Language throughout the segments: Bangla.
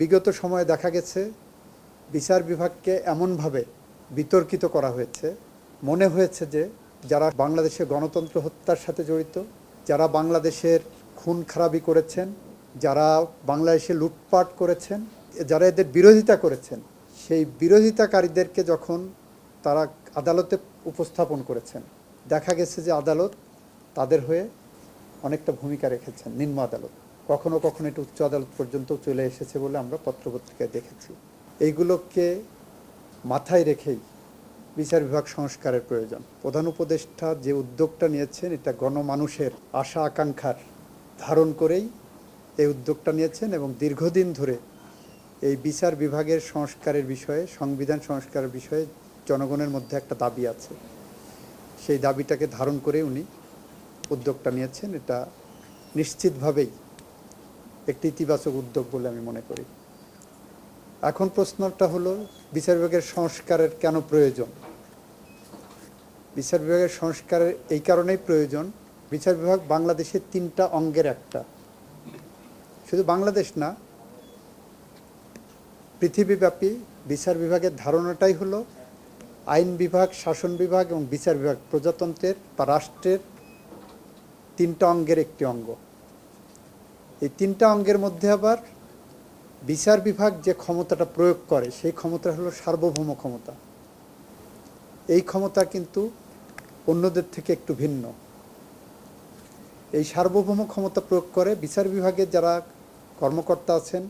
বিগত সময়ে দেখা গেছে, বিচার বিভাগকে এমনভাবে বিতর্কিত করা হয়েছে। মনে হয়েছে যে, যারা বাংলাদেশে গণতন্ত্র হত্যার সাথে জড়িত, যারা বাংলাদেশের খুন খারাপি করেছেন, যারা বাংলাদেশে লুটপাট করেছেন, যারা এদের বিরোধিতা করেছেন, সেই বিরোধিতাকারীদেরকে যখন তারা আদালতে উপস্থাপন করেছেন, দেখা গেছে যে আদালত তাদের হয়ে অনেকটা ভূমিকা রেখেছেন, নিম্ন আদালত। কখনো কখনো এটা উচ্চ আদালত পর্যন্ত চলে এসেছে বলে আমরা পত্রপত্রিকায় দেখেছি। এইগুলোকে মাথায় রেখেই বিচার বিভাগ সংস্কারের প্রয়োজন। প্রধান উপদেষ্টা যে উদ্যোগটা নিয়েছেন, এটা গণমানুষের আশা আকাঙ্ক্ষার ধারণ করেই এই উদ্যোগটা নিয়েছেন এবং দীর্ঘদিন ধরে এই বিচার বিভাগের সংস্কারের বিষয়ে, সংবিধান সংস্কারের বিষয়ে জনগণের মধ্যে একটা দাবি আছে। সেই দাবিটাকে ধারণ করে উনি উদ্যোগটা নিয়েছেন। এটা নিশ্চিতভাবেই একটি ইতিবাচক উদ্যোগ বলে আমি মনে করি। এখন প্রশ্নটা হলো, বিচার বিভাগের সংস্কারের কেন প্রয়োজন? বিচার বিভাগের সংস্কারের এই কারণেই প্রয়োজন, বিচার বিভাগ বাংলাদেশের তিনটা অঙ্গের একটা। শুধু বাংলাদেশ না, পৃথিবীব্যাপী বিচার বিভাগের ধারণাটাই হলো, আইন বিভাগ, শাসন বিভাগ এবং বিচার বিভাগ প্রজাতন্ত্রের বা রাষ্ট্রের তিনটা অঙ্গের একটি অঙ্গ। এই তিনটা অঙ্গের মধ্যে আবার বিচার বিভাগ যে ক্ষমতাটা প্রয়োগ করে, সেই ক্ষমতা হলো সার্বভৌম ক্ষমতা। এই ক্ষমতা কিন্তু অন্যদের থেকে একটু ভিন্ন। এই সার্বভৌম ক্ষমতা প্রয়োগ করে বিচার বিভাগের যারা কর্মকর্তা আছেন,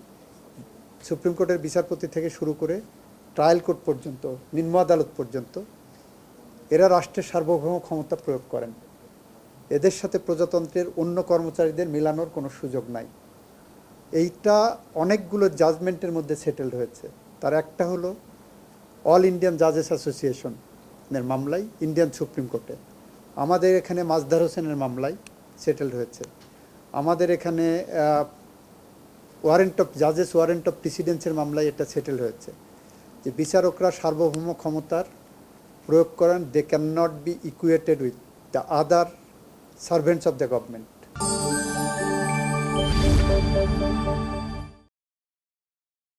সুপ্রিম কোর্টের বিচারপতি থেকে শুরু করে ট্রায়াল কোর্ট পর্যন্ত, নিম্ন আদালত পর্যন্ত, এরা রাষ্ট্রের সার্বভৌম ক্ষমতা প্রয়োগ করেন। এদের সাথে প্রজাতন্ত্রের অন্য কর্মচারীদের মেলানোর কোনো সুযোগ নাই। এইটা অনেকগুলো জাজমেন্টের মধ্যে সেটেলড হয়েছে। তার একটা হলো অল ইন্ডিয়ান জাজেস অ্যাসোসিয়েশনের মামলায়, ইন্ডিয়ান সুপ্রিম কোর্টে। আমাদের এখানে মাজদার হোসেনের মামলায় সেটেলড হয়েছে। আমাদের এখানে ওয়ারেন্ট অফ, জাজেস ওয়ারেন্ট অফ প্রেসিডেন্সের মামলায় এটা সেটেল হয়েছে। যে বিচারকরা সার্বভৌম ক্ষমতার প্রয়োগ করেন they can not be equated with the other servants of the government.